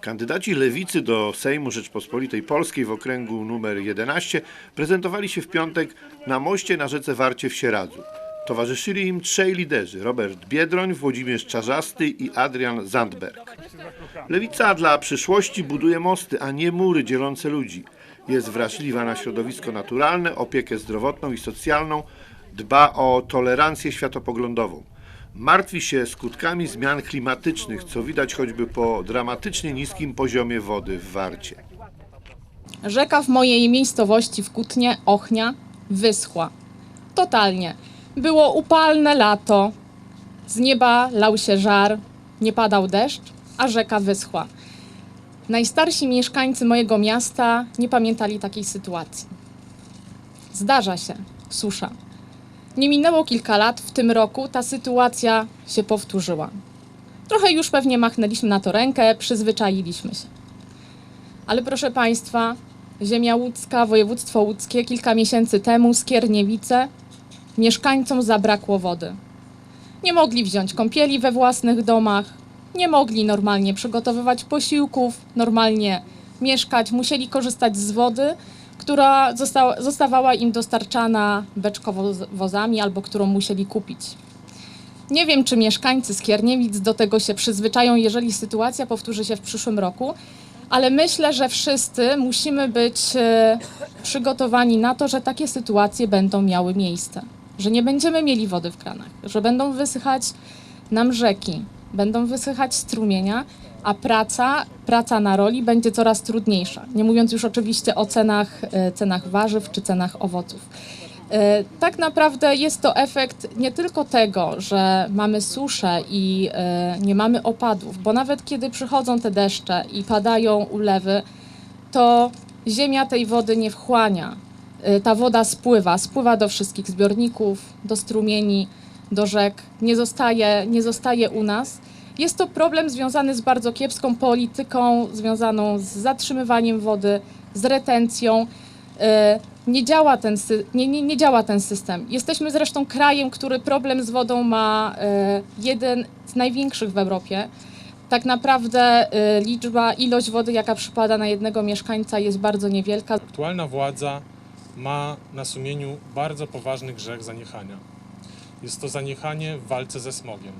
Kandydaci lewicy do Sejmu Rzeczpospolitej Polskiej w okręgu numer 11 prezentowali się w piątek na moście na rzece Warcie w Sieradzu. Towarzyszyli im trzej liderzy: Robert Biedroń, Włodzimierz Czarzasty i Adrian Zandberg. Lewica dla przyszłości buduje mosty, a nie mury dzielące ludzi. Jest wrażliwa na środowisko naturalne, opiekę zdrowotną i socjalną, dba o tolerancję światopoglądową. Martwi się skutkami zmian klimatycznych, co widać choćby po dramatycznie niskim poziomie wody w Warcie. Rzeka w mojej miejscowości w Kutnie, Ochnia, wyschła. Totalnie. Było upalne lato. Z nieba lał się żar, nie padał deszcz, a rzeka wyschła. Najstarsi mieszkańcy mojego miasta nie pamiętali takiej sytuacji. Zdarza się, susza. Nie minęło kilka lat, w tym roku ta sytuacja się powtórzyła. Trochę już pewnie machnęliśmy na to rękę, przyzwyczailiśmy się. Ale proszę Państwa, ziemia łódzka, województwo łódzkie kilka miesięcy temu, Skierniewice, mieszkańcom zabrakło wody. Nie mogli wziąć kąpieli we własnych domach, nie mogli normalnie przygotowywać posiłków, normalnie mieszkać, musieli korzystać z wody, która została, zostawała im dostarczana beczkowozami albo którą musieli kupić. Nie wiem, czy mieszkańcy Skierniewic do tego się przyzwyczają, jeżeli sytuacja powtórzy się w przyszłym roku, ale myślę, że wszyscy musimy być e, przygotowani na to, że takie sytuacje będą miały miejsce. Że nie będziemy mieli wody w kranach, że będą wysychać nam rzeki, będą wysychać strumienia, a praca, praca na roli będzie coraz trudniejsza. Nie mówiąc już oczywiście o cenach, e, cenach warzyw czy cenach owoców. E, Tak naprawdę jest to efekt nie tylko tego, że mamy suszę i e, nie mamy opadów, bo nawet kiedy przychodzą te deszcze i padają ulewy, to ziemia tej wody nie wchłania. Ta woda spływa, spływa do wszystkich zbiorników, do strumieni, do rzek, nie zostaje, nie zostaje u nas. Jest to problem związany z bardzo kiepską polityką, związaną z zatrzymywaniem wody, z retencją. E, Nie działa, ten, nie, nie, nie działa ten system. Jesteśmy zresztą krajem, który problem z wodą ma e, jeden z największych w Europie. Tak naprawdę e, liczba, ilość wody, jaka przypada na jednego mieszkańca jest bardzo niewielka. Aktualna władza ma na sumieniu bardzo poważny grzech zaniechania. Jest to zaniechanie w walce ze smogiem.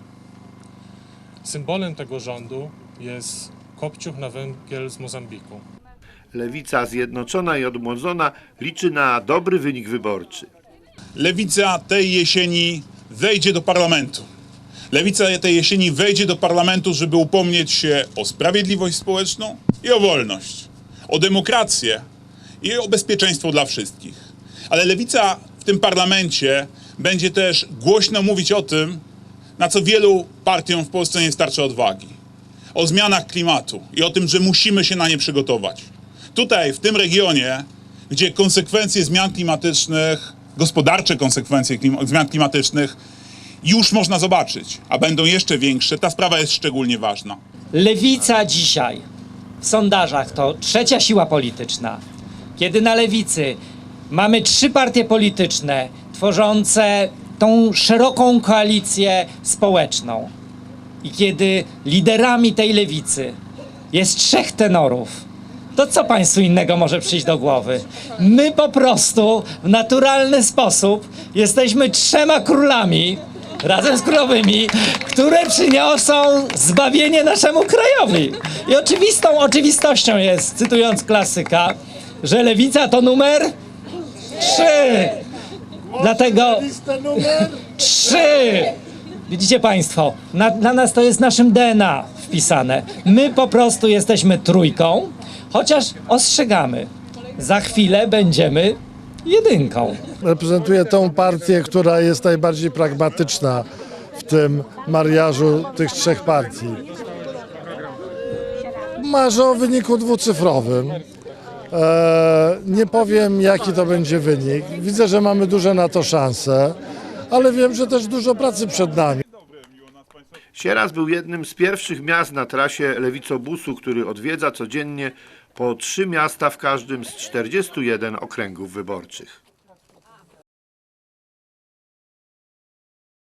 Symbolem tego rządu jest kopciuch na węgiel z Mozambiku. Lewica zjednoczona i odmłodzona liczy na dobry wynik wyborczy. Lewica tej jesieni wejdzie do parlamentu. Lewica tej jesieni wejdzie do parlamentu, żeby upomnieć się o sprawiedliwość społeczną i o wolność, o demokrację i o bezpieczeństwo dla wszystkich. Ale lewica w tym parlamencie będzie też głośno mówić o tym, na co wielu partiom w Polsce nie starczy odwagi. O zmianach klimatu i o tym, że musimy się na nie przygotować. Tutaj, w tym regionie, gdzie konsekwencje zmian klimatycznych, gospodarcze konsekwencje zmian klimatycznych już można zobaczyć, a będą jeszcze większe, ta sprawa jest szczególnie ważna. Lewica dzisiaj w sondażach to trzecia siła polityczna. Kiedy na lewicy mamy trzy partie polityczne tworzące tą szeroką koalicję społeczną i kiedy liderami tej lewicy jest trzech tenorów, to co państwu innego może przyjść do głowy? My po prostu w naturalny sposób jesteśmy trzema królami razem z królowymi, które przyniosą zbawienie naszemu krajowi. I oczywistą oczywistością jest, cytując klasyka, że lewica to numer trzy. Dlatego trzy. Widzicie Państwo, na, dla nas to jest naszym DNA wpisane. My po prostu jesteśmy trójką, chociaż ostrzegamy, za chwilę będziemy jedynką. reprezentuję tą partię, która jest najbardziej pragmatyczna w tym mariażu tych trzech partii. Marzę o wyniku dwucyfrowym. E, nie powiem, jaki to będzie wynik. Widzę, że mamy duże na to szanse, ale wiem, że też dużo pracy przed nami. Sieraz był jednym z pierwszych miast na trasie lewicobusu, który odwiedza codziennie po trzy miasta w każdym z 41 okręgów wyborczych.